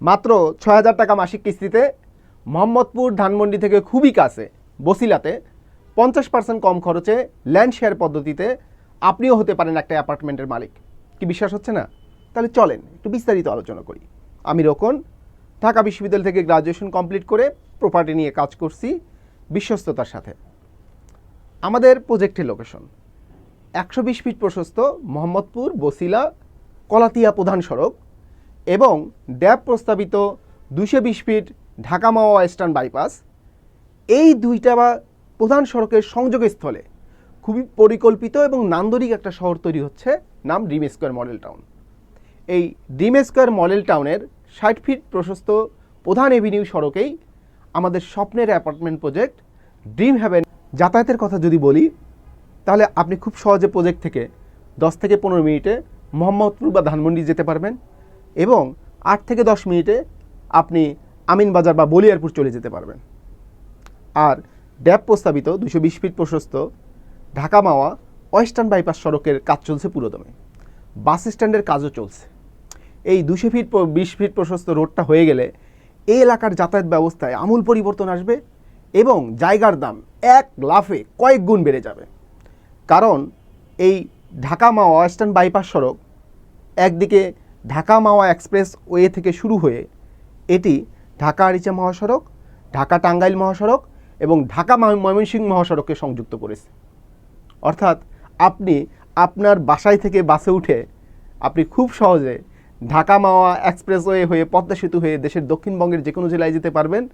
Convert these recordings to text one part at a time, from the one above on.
মাত্র ছয় হাজার টাকা মাসিক কিস্তিতে মোহাম্মদপুর ধানমন্ডি থেকে খুবই কাছে, বসিলাতে পঞ্চাশ পার্সেন্ট কম খরচে ল্যান্ড শেয়ার পদ্ধতিতে আপনিও হতে পারেন একটা অ্যাপার্টমেন্টের মালিক। কি বিশ্বাস হচ্ছে না? তাহলে চলেন, একটু বিস্তারিত আলোচনা করি। আমি রোকন, ঢাকা বিশ্ববিদ্যালয় থেকে গ্রাজুয়েশন কমপ্লিট করে প্রপার্টি নিয়ে কাজ করছি বিশ্বস্ততার সাথে। আমাদের প্রজেক্টের লোকেশন একশো বিশ ফিট প্রশস্ত মোহাম্মদপুর, বসিলা, কলাতিয়া প্রধান সড়ক। এবং ড্যাব প্রস্তাবিত দুশো বিশ feet Dhaka Mawa western bypass. এই দুইটা বা প্রধান সড়কের সংযোগস্থলে খুবই পরিকল্পিত এবং নান্দনিক একটা শহর তৈরি হচ্ছে নাম ড্রিম স্কোয়ার মডেল টাউন। এই ড্রিম স্কোয়ার মডেল টাউনের ষাট ফিট প্রশস্ত প্রধান এভিনিউ সড়কেই আমাদের স্বপ্নের অ্যাপার্টমেন্ট প্রজেক্ট ড্রিম হ্যাভেন যাতায়াতের কথা যদি বলি, তাহলে আপনি খুব সহজে প্রজেক্ট থেকে দশ থেকে পনেরো মিনিটে মোহাম্মদপুর বা ধানমন্ডি যেতে পারবেন। এবং আট থেকে দশ মিনিটে আপনি আমিনবাজার বা বলিয়ারপুর চলে যেতে পারবেন। আর ড্যাব প্রস্তাবিত দুশো বিশ ফিট প্রশস্ত ঢাকা মাওয়া ওয়েস্টার্ন বাইপাস সড়কের কাজ চলছে পুরোদমে। বাস স্ট্যান্ডের কাজও চলছে। এই দুশো ফিট বিশ ফিট প্রশস্ত রোডটা হয়ে গেলে এই এলাকার যাতায়াত ব্যবস্থায় আমূল পরিবর্তন আসবে এবং জায়গার দাম এক লাফে কয়েক গুণ বেড়ে যাবে। কারণ এই ঢাকা মাওয়া ওয়েস্টার্ন বাইপাস সড়ক একদিকে ঢাকা মাওয়া এক্সপ্রেস ওয়ে থেকে শুরু হয়ে এটি ঢাকা আরিচা মহাসড়ক ঢাকা টাঙ্গাইল মহাসড়ক এবং ঢাকা ময়- ময়মনসিংহ মহাসড়ককে সংযুক্ত করেছে। অর্থাৎ আপনি আপনার বাসায় থেকে বাসে উঠে আপনি খুব সহজে ঢাকা মাওয়া এক্সপ্রেসওয়ে হয়ে পদ্মা সেতু হয়ে দেশের দক্ষিণবঙ্গের যে কোনো জেলায় যেতে পারবেন।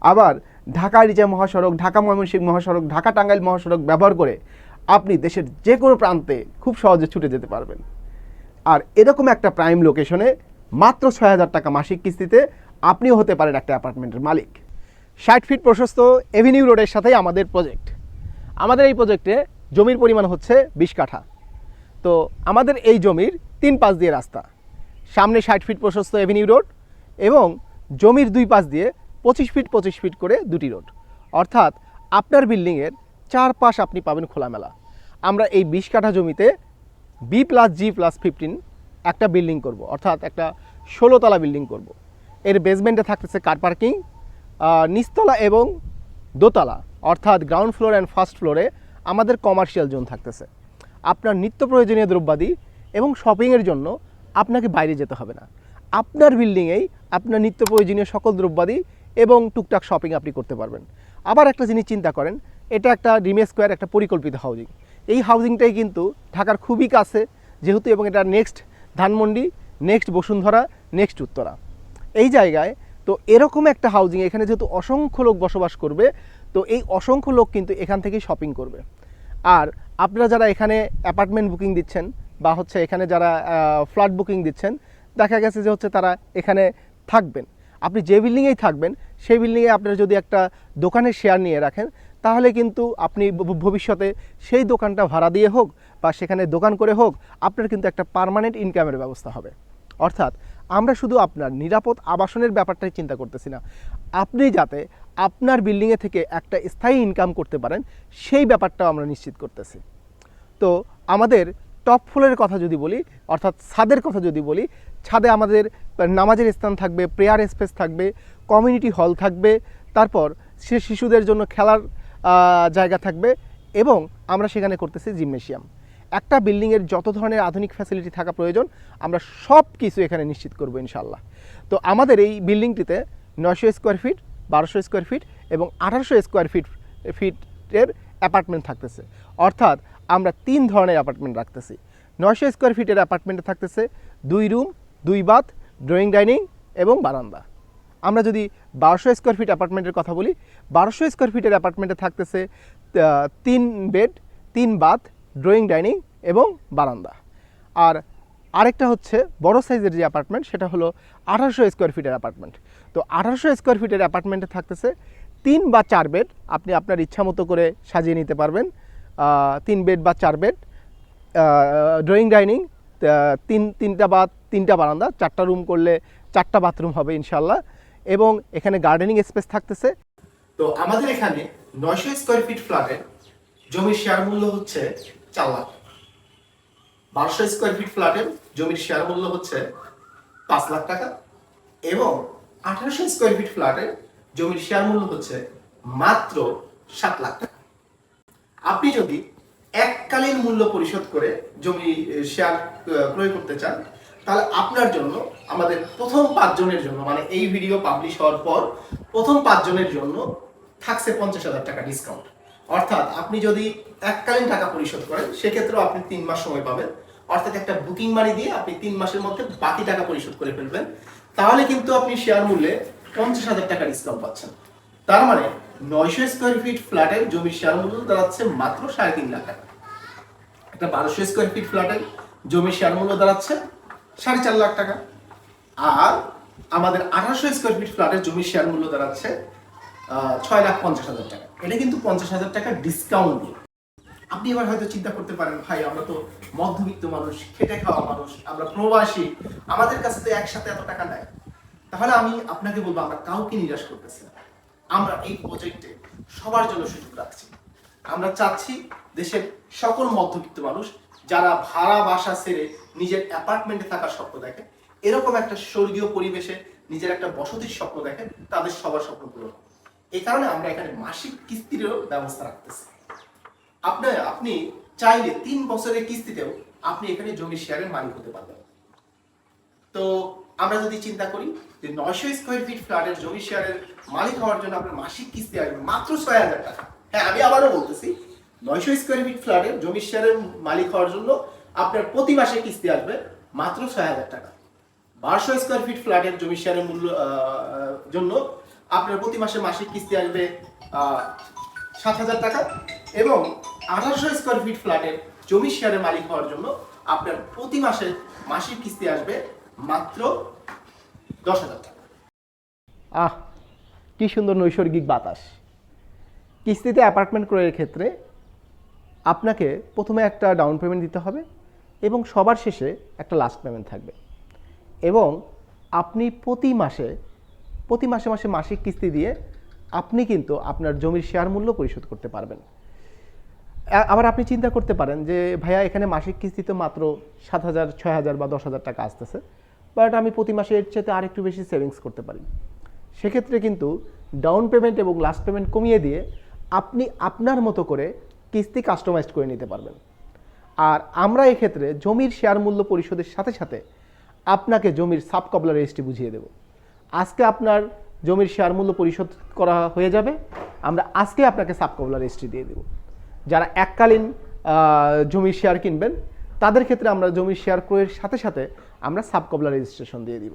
আবার ঢাকা রিজা মহাসড়ক ঢাকা ময়মনসিংহ মহাসড়ক ঢাকা টাঙ্গাইল মহাসড়ক ব্যবহার করে আপনি দেশের যে কোনো প্রান্তে খুব সহজে ছুটে যেতে পারবেন। আর এরকম একটা প্রাইম লোকেশনে মাত্র ছয় হাজার টাকা মাসিক কিস্তিতে আপনিও হতে পারেন একটা অ্যাপার্টমেন্টের মালিক। ষাট ফিট প্রশস্ত এভিনিউ রোডের সাথেই আমাদের প্রজেক্ট আমাদের এই প্রজেক্টে জমির পরিমাণ হচ্ছে বিশ কাঠা। তো আমাদের এই জমির তিন পাশ দিয়ে রাস্তা। সামনে ষাট ফিট প্রশস্ত এভিনিউ রোড এবং জমির দুই পাশ দিয়ে পঁচিশ ফিট পঁচিশ ফিট করে দুটি রোড অর্থাৎ আপনার বিল্ডিংয়ের চারপাশ আপনি পাবেন খোলামেলা। আমরা এই বিশ কাঠা জমিতে B plus G plus fifteen একটা বিল্ডিং করব, অর্থাৎ একটা ষোলোতলা বিল্ডিং করব। এর বেসমেন্টে থাকতেছে কার পার্কিং নিচতলা এবং দোতলা, অর্থাৎ গ্রাউন্ড ফ্লোর অ্যান্ড ফার্স্ট ফ্লোরে আমাদের কমার্শিয়াল জোন থাকতেছে। আপনার নিত্য প্রয়োজনীয় দ্রব্যাদি এবং শপিংয়ের জন্য আপনাকে বাইরে যেতে হবে না। আপনার বিল্ডিংয়েই আপনার নিত্য প্রয়োজনীয় সকল দ্রব্যাদি এবং টুকটাক শপিং আপনি করতে পারবেন। আবার একটা জিনিস চিন্তা করেন, এটা একটা রিমে স্কোয়ার একটা পরিকল্পিত হাউজিং এই হাউজিংটাই কিন্তু ঢাকার খুবই কাছে, যেহেতু এবং এটা next Dhanmondi next Bashundhara next Uttara. এই জায়গায় তো এরকম একটা হাউজিং এখানে যেহেতু অসংখ্য লোক বসবাস করবে, তো এই অসংখ্য লোক কিন্তু এখান থেকেই শপিং করবে। আর আপনারা যারা এখানে অ্যাপার্টমেন্ট বুকিং দিচ্ছেন, বা হচ্ছে এখানে যারা ফ্ল্যাট বুকিং দিচ্ছেন, দেখা গেছে যে হচ্ছে তারা এখানে থাকবেন। আপনি যে বিল্ডিংয়েই থাকবেন, সেই বিল্ডিংয়ে আপনারা যদি একটা দোকানের শেয়ার নিয়ে রাখেন তাহলে কিন্তু আপনি ভবিষ্যতে সেই দোকানটা ভাড়া দিয়ে হোক বা সেখানে দোকান করে হোক, আপনার কিন্তু একটা পার্মানেন্ট ইনকামের ব্যবস্থা হবে। অর্থাৎ আমরা শুধু আপনার নিরাপদ আবাসনের ব্যাপারটাই চিন্তা করতেছি না। আপনি যাতে আপনার বিল্ডিংয়ে থেকে একটা স্থায়ী ইনকাম করতে পারেন, সেই ব্যাপারটাও আমরা নিশ্চিত করতেছি। তো আমাদের টপ ফ্লোরের কথা যদি বলি, অর্থাৎ ছাদের কথা যদি বলি, ছাদে আমাদের নামাজের স্থান থাকবে প্রেয়ার স্পেস থাকবে কমিউনিটি হল থাকবে, তারপর সে, শিশুদের জন্য খেলার জায়গা থাকবে এবং আমরা সেখানে করতেছি জিমনেশিয়াম। একটা বিল্ডিংয়ের যত ধরনের আধুনিক ফ্যাসিলিটি থাকা প্রয়োজন, আমরা সব কিছু এখানে নিশ্চিত করব ইনশাল্লাহ তো আমাদের এই বিল্ডিংটিতে নয়শো স্কোয়ার ফিট বারোশো স্কোয়ার ফিট এবং আঠারোশো স্কোয়ার ফিট ফিটের অ্যাপার্টমেন্ট থাকতেছে। অর্থাৎ আমরা তিন ধরনের অ্যাপার্টমেন্ট রাখতেছি। নয়শো স্কোয়ার ফিটের অ্যাপার্টমেন্টে থাকতেছে দুই রুম দুই বাথ ড্রয়িং ডাইনিং এবং বারান্দা। আমরা যদি বারোশো স্কোয়ার ফিট অ্যাপার্টমেন্টের কথা বলি, বারোশো স্কোয়ার ফিটের অ্যাপার্টমেন্টে থাকতেছে তিন বেড তিন বাথ ড্রয়িং ডাইনিং এবং বারান্দা। আর আরেকটা হচ্ছে বড় সাইজের যে অ্যাপার্টমেন্ট সেটা হলো আঠারোশো স্কোয়ার ফিটের অ্যাপার্টমেন্ট তো আঠারোশো স্কোয়ার ফিটের অ্যাপার্টমেন্টে থাকতেছে তিন বা চার বেড আপনি আপনার ইচ্ছা মতো করে সাজিয়ে নিতে পারবেন। তিন বেড বা চার বেড ড্রয়িং ডাইনিং তিন, তিনটা বা তিনটা বারান্দা, চারটা রুম করলে চারটা বাথরুম হবে ইনশাল্লাহ এবং এখানে গার্ডেনিং স্পেস থাকতেছে। তো আমাদের এখানে নয়শো স্কোয়ার ফিট ফ্ল্যাটের জমির শেয়ার মূল্য হচ্ছে চার লাখ। বারোশো স্কোয়ার ফিট ফ্ল্যাটের জমির শেয়ার মূল্য হচ্ছে পাঁচ লাখ টাকা এবং আঠারোশো স্কোয়ার ফিট ফ্ল্যাটের জমির শেয়ার মূল্য হচ্ছে মাত্র সাত লাখ টাকা। আপনি যদি এককালীন মূল্য পরিশোধ করে জমি শেয়ার ক্রয় করতে চান তাহলে আপনার জন্য, আমাদের প্রথম পাঁচজনের জন্য মানে এই ভিডিও পাবলিশ হওয়ার পর প্রথম পাঁচজনের জন্য থাকছে পঞ্চাশ হাজার টাকা ডিসকাউন্ট অর্থাৎ আপনি যদি এককালীন টাকা পরিশোধ করেন, সেক্ষেত্রেও আপনি তিন মাস সময় পাবেন। অর্থাৎ একটা বুকিং মানি দিয়ে আপনি তিন মাসের মধ্যে বাকি টাকা পরিশোধ করে ফেলবেন। তাহলে কিন্তু আপনি শেয়ার মূল্যে পঞ্চাশ হাজার টাকা ডিসকাউন্ট পাচ্ছেন। তার মানে নয়শো স্কোয়ার ফিট ফ্ল্যাটের জমির শেয়ার মূল্য দাঁড়াচ্ছে মাত্র সাড়ে তিন লাখ টাকা। একটা বারোশো স্কোয়ার ফিট ফ্ল্যাটের জমির শেয়ার মূল্য দাঁড়াচ্ছে সাড়ে চার লাখ টাকা। আর আমাদের আঠারোশো স্কোয়ার ফিট ফ্ল্যাটের জমির শেয়ার মূল্য দাঁড়াচ্ছে ছয় লাখ পঞ্চাশ হাজার টাকা। এটা কিন্তু পঞ্চাশ হাজার টাকা ডিসকাউন্ট দিয়ে। আপনি এবার হয়তো চিন্তা করতে পারেন, ভাই, আমরা তো মধ্যবিত্ত মানুষ, খেটে খাওয়া মানুষ, আমরা প্রবাসী, আমাদের কাছে তো একসাথে এত টাকা নেয় তাহলে আমি আপনাকে বলব, আমরা কাউকে নিরাশ করতেছি না। আমরা এই প্রজেক্টে সবার জন্য সুযোগ রাখছি। আমরা চাচ্ছি দেশের সকল মধ্যবিত্ত মানুষ যারা ভাড়া বাসা ছেড়ে নিজের অ্যাপার্টমেন্টে থাকার স্বপ্ন দেখে, এরকম একটা স্বর্গীয় পরিবেশে নিজের একটা বসতির স্বপ্ন দেখে, তাদের সবার স্বপ্ন পূরণ। এই কারণে আমরা এখানে মাসিক কিস্তিরও ব্যবস্থা রাখতেছি। আপনি আপনি চাইলে তিন বছরের কিস্তিতেও আপনি এখানে জমি শেয়ারের মালিক হতে পারবেন। তো আমরা যদি চিন্তা করি যে নয়শো স্কোয়ার ফিট ফ্ল্যাটের জমি শেয়ারের মালিক হওয়ার জন্য আপনার মাসিক কিস্তি আসবে মাত্র ছয় হাজার টাকা। হ্যাঁ আমি আবারও বলতেছি নয়শো স্কোয়ার ফিট ফ্ল্যাটের জমির শেয়ারের মালিক হওয়ার জন্য আপনার প্রতি মাসে কিস্তি আসবে মাত্র ছয় হাজার টাকা। বারোশো স্কোয়ার ফিট ফ্ল্যাটের জমির শেয়ারের মূল্য জন্য আপনার প্রতি মাসে মাসিক কিস্তি আসবে সাত হাজার টাকা এবং আঠারোশো স্কোয়ার ফিট ফ্ল্যাটের জমি শেয়ারের মালিক হওয়ার জন্য আপনার প্রতি মাসে মাসিক কিস্তি আসবে মাত্র দশ হাজার টাকা। আহ, কি সুন্দর নৈসর্গিক বাতাস। কিস্তিতে অ্যাপার্টমেন্ট ক্রয়ের ক্ষেত্রে আপনাকে প্রথমে একটা ডাউন পেমেন্ট দিতে হবে এবং সবার শেষে একটা লাস্ট পেমেন্ট থাকবে। এবং আপনি প্রতি মাসে প্রতি মাসে মাসে মাসিক কিস্তি দিয়ে আপনি কিন্তু আপনার জমির শেয়ার মূল্য পরিশোধ করতে পারবেন। আবার আপনি চিন্তা করতে পারেন যে, ভাইয়া, এখানে মাসিক কিস্তি তো মাত্র সাত হাজার ছয় হাজার বা দশ হাজার টাকা আসতেছে বাট আমি প্রতি মাসে এর চেয়ে আর একটু বেশি সেভিংস করতে পারি। সেক্ষেত্রে কিন্তু ডাউন পেমেন্ট এবং লাস্ট পেমেন্ট কমিয়ে দিয়ে আপনি আপনার মতো করে কিস্তি কাস্টমাইজড করে নিতে পারবেন। আর আমরা এক্ষেত্রে জমির শেয়ার মূল্য পরিশোধের সাথে সাথে আপনাকে জমির সাব রেজিস্ট্রি বুঝিয়ে দেব। আজকে আপনার জমির শেয়ার মূল্য পরিশোধ করা হয়ে যাবে। আমরা আজকে আপনাকে সাব রেজিস্ট্রি দিয়ে দেব। যারা এককালীন জমির শেয়ার কিনবেন, তাদের ক্ষেত্রে আমরা জমির শেয়ার ক্রয়ের সাথে সাথে আমরা সাব কবলা রেজিস্ট্রেশন দিয়ে দিব।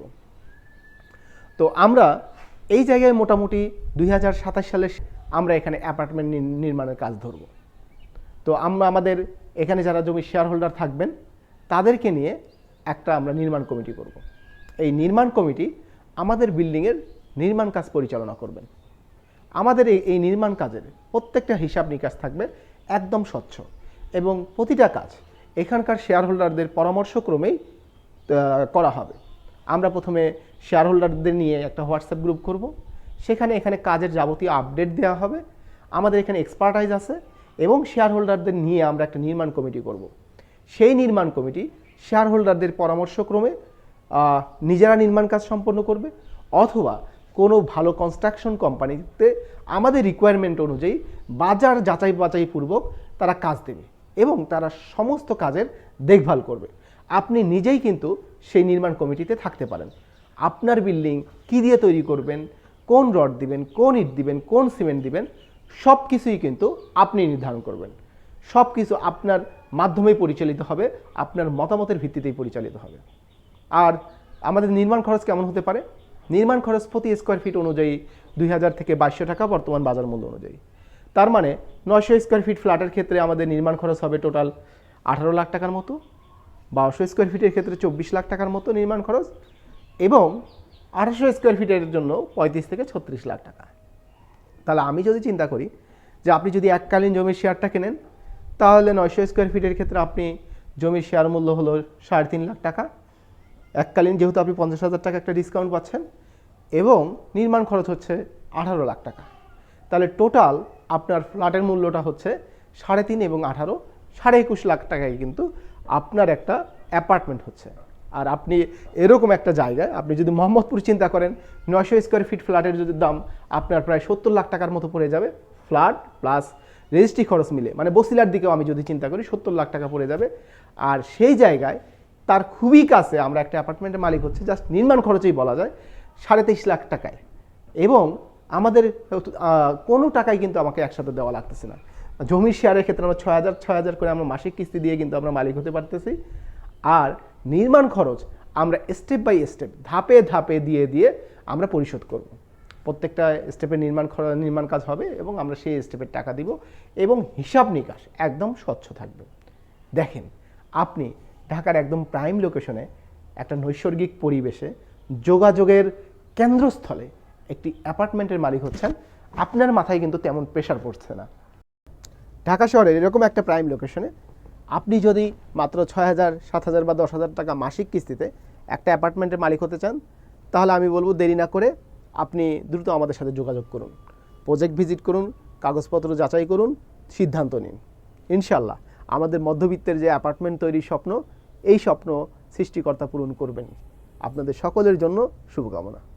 তো আমরা এই জায়গায় মোটামুটি দুই হাজার সাতাশ সালে আমরা এখানে অ্যাপার্টমেন্ট নির- নির্মাণের কাজ ধরব। তো আমরা আমাদের এখানে যারা জমির শেয়ার হোল্ডার থাকবেন, তাদেরকে নিয়ে একটা আমরা নির্মাণ কমিটি করব। এই নির্মাণ কমিটি আমাদের বিল্ডিংয়ের নির্মাণ কাজ পরিচালনা করবেন। আমাদের এই এই নির্মাণ কাজের প্রত্যেকটা হিসাব নিকাশ থাকবে একদম স্বচ্ছ এবং প্রতিটা কাজ এখানকার শেয়ার হোল্ডারদের পরামর্শক্রমেই করা হবে। আমরা প্রথমে শেয়ার হোল্ডারদের নিয়ে একটা হোয়াটসঅ্যাপ গ্রুপ করব। সেখানে এখানে কাজের যাবতীয় আপডেট দেওয়া হবে। আমাদের এখানে এক্সপার্টাইজ আছে। এবং শেয়ার হোল্ডারদের নিয়ে আমরা একটা নির্মাণ কমিটি করব। সেই নির্মাণ কমিটি শেয়ার হোল্ডারদের পরামর্শক্রমে নিজেরা নির্মাণ কাজ সম্পন্ন করবে অথবা কোনো ভালো কনস্ট্রাকশন কোম্পানিতে আমাদের রিকোয়ারমেন্ট অনুযায়ী বাজার যাচাই বাছাই পূর্বক তারা কাজ দেবে এবং তারা সমস্ত কাজের দেখভাল করবে। আপনি নিজেই কিন্তু সেই নির্মাণ কমিটিতে থাকতে পারেন। আপনার বিল্ডিং কী দিয়ে তৈরি করবেন, কোন রড দিবেন, কোন ইট দিবেন, কোন সিমেন্ট দিবেন সব কিছুই কিন্তু আপনি নির্ধারণ করবেন। সব কিছু আপনার মাধ্যমেই পরিচালিত হবে, আপনার মতামতের ভিত্তিতেই পরিচালিত হবে। আর আমাদের নির্মাণ খরচ কেমন হতে পারে? নির্মাণ খরচ প্রতি স্কোয়ার ফিট অনুযায়ী দুই হাজার থেকে বাইশশো টাকা বর্তমান বাজার মূল্য অনুযায়ী। তার মানে নয়শো স্কোয়ার ফিট ফ্ল্যাটের ক্ষেত্রে আমাদের নির্মাণ খরচ হবে টোটাল আঠারো লাখ টাকার মতো, বারোশো স্কোয়ার ফিটের ক্ষেত্রে চব্বিশ লাখ টাকার মতো নির্মাণ খরচ এবং আঠারোশো স্কোয়ার ফিটের জন্য পঁয়ত্রিশ থেকে ছত্রিশ লাখ টাকা। তাহলে আমি যদি চিন্তা করি যে আপনি যদি এককালীন জমির শেয়ারটা কেনেন, তাহলে নয়শো স্কোয়ার ফিটের ক্ষেত্রে আপনি জমির শেয়ার মূল্য হলো সাড়ে তিন লাখ টাকা। এককালীন যেহেতু আপনি পঞ্চাশ হাজার টাকা একটা ডিসকাউন্ট পাচ্ছেন এবং নির্মাণ খরচ হচ্ছে আঠারো লাখ টাকা। তাহলে টোটাল আপনার ফ্ল্যাটের মূল্যটা হচ্ছে সাড়ে তিন এবং আঠারো, সাড়ে একুশ লাখ টাকায় কিন্তু আপনার একটা অ্যাপার্টমেন্ট হচ্ছে। আর আপনি এরকম একটা জায়গায়, আপনি যদি মোহাম্মদপুর চিন্তা করেন, নয়শো স্কোয়ার ফিট ফ্ল্যাটের যদি দাম আপনার প্রায় সত্তর লাখ টাকার মতো পড়ে যাবে ফ্ল্যাট প্লাস রেজিস্ট্রি খরচ মিলে। মানে বসিলার দিকেও আমি যদি চিন্তা করি, সত্তর লাখ টাকা পড়ে যাবে। আর সেই জায়গায়, তার খুবই কাছে আমরা একটা অ্যাপার্টমেন্টের মালিক হচ্ছে জাস্ট নির্মাণ খরচেই বলা যায়, সাড়ে তেইশ লাখ টাকায়। এবং আমাদের কোনো টাকাই কিন্তু আমাকে একসাথে দেওয়া লাগতেছে না। জমির শেয়ারের ক্ষেত্রে আমরা ছয় হাজার ছয় হাজার করে আমরা মাসিক কিস্তি দিয়ে কিন্তু আমরা মালিক হতে পারতেছি। আর নির্মাণ খরচ আমরা স্টেপ বাই স্টেপ ধাপে ধাপে দিয়ে দিয়ে আমরা পরিশোধ করব। প্রত্যেকটা স্টেপের নির্মাণ খরচ, নির্মাণ কাজ হবে এবং আমরা সেই স্টেপের টাকা দিব এবং হিসাব নিকাশ একদম স্বচ্ছ থাকবে। দেখেন, আপনি ঢাকার একদম প্রাইম লোকেশনে একটা নৈসর্গিক পরিবেশে যোগাযোগের কেন্দ্রস্থলে একটি অ্যাপার্টমেন্টের মালিক হচ্ছেন, আপনার মাথায় কিন্তু তেমন প্রেশার পড়ছে না। ঢাকা শহরের এরকম একটা প্রাইম লোকেশনে আপনি যদি মাত্র ছয় হাজার, সাত হাজার বা দশ হাজার টাকা মাসিক কিস্তিতে একটা অ্যাপার্টমেন্টের মালিক হতে চান, তাহলে আমি বলব দেরি না করে আপনি দ্রুত আমাদের সাথে যোগাযোগ করুন। প্রজেক্ট ভিজিট করুন, কাগজপত্র যাচাই করুন, সিদ্ধান্ত নিন। ইনশাল্লাহ আমাদের মধ্যবিত্তের যে অ্যাপার্টমেন্ট তৈরির স্বপ্ন, এই স্বপ্ন সৃষ্টিকর্তা পূরণ করবেন। আপনাদের সকলের জন্য শুভকামনা।